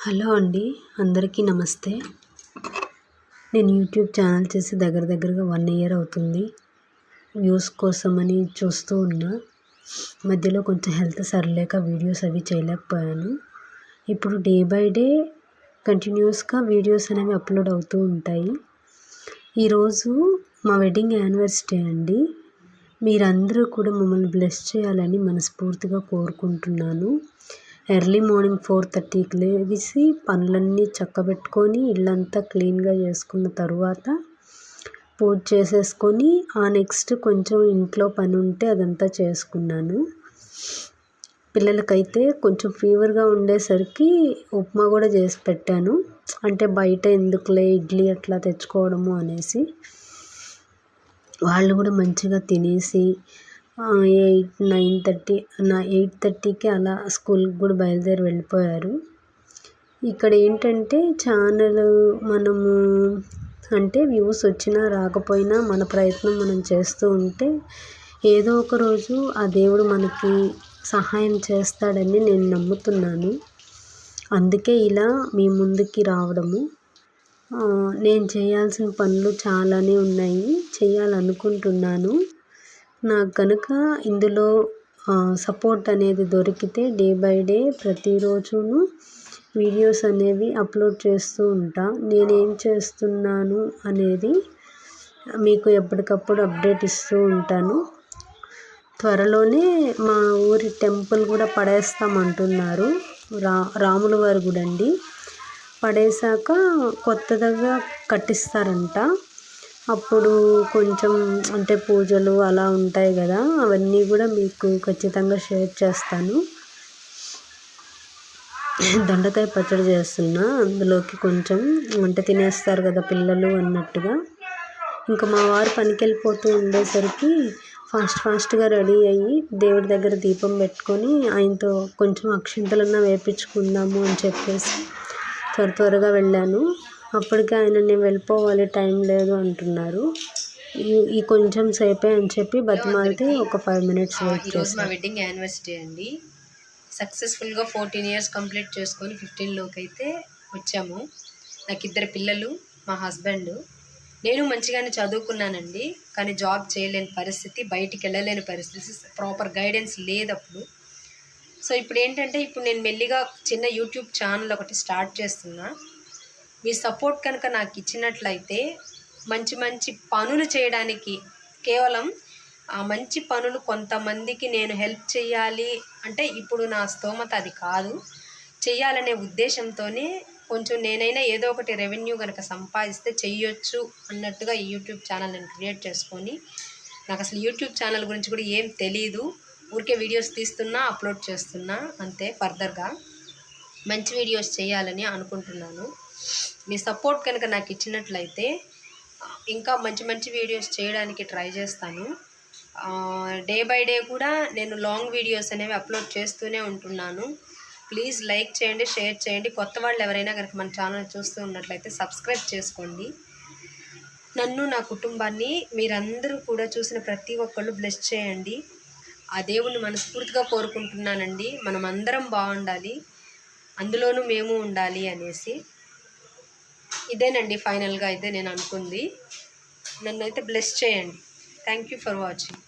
Hello అండి అందరికీ నమస్తే. నేను యూట్యూబ్ ఛానల్ చేసి దగ్గర దగ్గరగా వన్ ఇయర్ అవుతుంది. వ్యూస్ కోసమని చూస్తూ ఉన్నా. మధ్యలో కొంచెం హెల్త్ సరిలేక వీడియోస్ అవి చేయలేకపోయాను. ఇప్పుడు డే బై డే కంటిన్యూస్గా వీడియోస్ అనేవి అప్లోడ్ అవుతూ ఉంటాయి. ఈరోజు మా వెడ్డింగ్ యానివర్సరీ అండి. మీరందరూ కూడా మమ్మల్ని బ్లెస్ చేయాలని మనస్ఫూర్తిగా కోరుకుంటున్నాను. ఎర్లీ మార్నింగ్ ఫోర్ థర్టీకి లేచి పనులన్నీ చక్కబెట్టుకొని ఇల్లంతా క్లీన్గా చేసుకున్న తరువాత పూజ చేసేసుకొని ఆ నెక్స్ట్ కొంచెం ఇంట్లో పని ఉంటే అదంతా చేసుకున్నాను. పిల్లలకైతే కొంచెం ఫీవర్గా ఉండేసరికి ఉప్మా కూడా చేసి పెట్టాను. అంటే బయట ఎందుకులే ఇడ్లీ అట్లా తెచ్చుకోవడము అనేసి వాళ్ళు కూడా మంచిగా తినేసి ఎయిట్ నైన్ థర్టీ నా ఎయిట్ థర్టీకి అలా స్కూల్కి కూడా బయలుదేరి వెళ్ళిపోయారు. ఇక్కడ ఏంటంటే ఛానల్ మనము అంటే వ్యూస్ వచ్చినా రాకపోయినా మన ప్రయత్నం మనం చేస్తూ ఉంటే ఏదో ఒక రోజు ఆ దేవుడు మనకి సహాయం చేస్తాడని నేను నమ్ముతున్నాను. అందుకే ఇలా మీ ముందుకి రావడము. నేను చేయాల్సిన పనులు చాలానే ఉన్నాయి. చేయాలనుకుంటున్నాను. నాకు కనుక ఇందులో సపోర్ట్ అనేది దొరికితే డే బై డే ప్రతిరోజును వీడియోస్ అనేవి అప్లోడ్ చేస్తూ ఉంటా. నేనేం చేస్తున్నాను అనేది మీకు ఎప్పటికప్పుడు అప్డేట్ ఇస్తూ ఉంటాను. త్వరలోనే మా ఊరి టెంపుల్ కూడా పడేస్తామంటున్నారు రా రాముల వారి గుడి అండి. పడేసాక కొత్తదిగా కట్టిస్తారంట. అప్పుడు కొంచెం అంటే పూజలు అలా ఉంటాయి కదా అవన్నీ కూడా మీకు ఖచ్చితంగా షేర్ చేస్తాను. దొండకాయ పచ్చడి చేస్తున్నా అందులోకి కొంచెం వంట తినేస్తారు కదా పిల్లలు అన్నట్టుగా. ఇంకా మా వారు పనికి వెళ్ళిపోతూ ఉండేసరికి ఫాస్ట్ ఫాస్ట్గా రెడీ అయ్యి దేవుడి దగ్గర దీపం పెట్టుకొని ఆయనతో కొంచెం అక్షింతలన్నా వేపించుకుందాము అని చెప్పేసి త్వర త్వరగా వెళ్ళాను. అప్పటికే ఆయన నేను వెళ్ళిపోవాలి టైం లేదు అంటున్నారు. ఈ కొంచెం సేపే అని చెప్పి బతిమాలితే ఒక ఫైవ్ మినిట్స్ వెయిట్ మా వెడ్డింగ్ యానివర్సరీ అండి. సక్సెస్ఫుల్గా ఫోర్టీన్ ఇయర్స్ కంప్లీట్ చేసుకొని ఫిఫ్టీన్లోకి అయితే వచ్చాము. నాకు ఇద్దరు పిల్లలు మా హస్బెండ్. నేను మంచిగానే చదువుకున్నానండి కానీ జాబ్ చేయలేని పరిస్థితి బయటికి వెళ్ళలేని పరిస్థితి ప్రాపర్ గైడెన్స్ లేదు అప్పుడు. సో ఇప్పుడు ఏంటంటే ఇప్పుడు నేను మెల్లిగా చిన్న యూట్యూబ్ ఛానల్ ఒకటి స్టార్ట్ చేస్తున్నా. మీ సపోర్ట్ కనుక నాకు ఇచ్చినట్లయితే మంచి మంచి పనులు చేయడానికి కేవలం ఆ మంచి పనులు కొంతమందికి నేను హెల్ప్ చేయాలి అంటే ఇప్పుడు నా స్తోమత అది కాదు. చేయాలనే ఉద్దేశంతోనే కొంచెం నేనైనా ఏదో ఒకటి రెవెన్యూ కనుక సంపాదిస్తే చెయ్యొచ్చు అన్నట్టుగా ఈ యూట్యూబ్ ఛానల్ నేను క్రియేట్ చేసుకొని నాకు అసలు యూట్యూబ్ ఛానల్ గురించి కూడా ఏం తెలీదు. ఊరికే వీడియోస్ తీస్తున్నా అప్లోడ్ చేస్తున్నా అంతే ఫర్దర్గా. మంచి వీడియోస్ చేయాలని అనుకుంటున్నాను. మీ సపోర్ట్ కనుక నాకు ఇచ్చినట్లయితే ఇంకా మంచి మంచి వీడియోస్ చేయడానికి ట్రై చేస్తాను. డే బై డే కూడా నేను లాంగ్ వీడియోస్ అనేవి అప్లోడ్ చేస్తూనే ఉంటున్నాను. ప్లీజ్ లైక్ చేయండి షేర్ చేయండి. కొత్త వాళ్ళు ఎవరైనా కనుక మన ఛానల్ చూస్తూ ఉన్నట్లయితే సబ్స్క్రైబ్ చేసుకోండి. నన్ను నా కుటుంబాన్ని మీరందరూ కూడా చూసిన ప్రతి ఒక్కళ్ళు బ్లెస్ చేయండి. ఆ దేవుణ్ణి మనస్ఫూర్తిగా కోరుకుంటున్నానండి. మనం అందరం బాగుండాలి. అందులోనూ మేము ఉండాలి అనేసి. ఇదేనండి ఫైనల్గా అయితే నేను అనుకుంది. నన్ను అయితే బ్లెస్ చేయండి. Thank you for watching